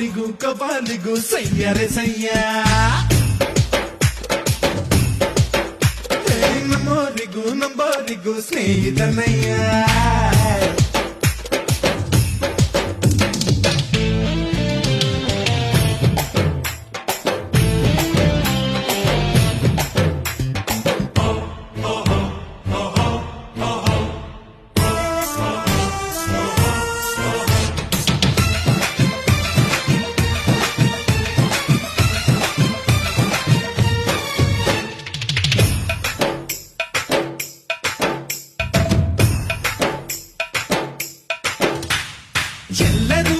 ಕಬಾಲಿಗೂ ಸಯ್ಯರೆ ಸಯ್ಯ ಹೇ, ನಮ್ಮೋರಿಗೂ ನಂಬೋರಿಗೂ ಸ್ನೇಹಿತನಯ್ಯ ఎల్లరూ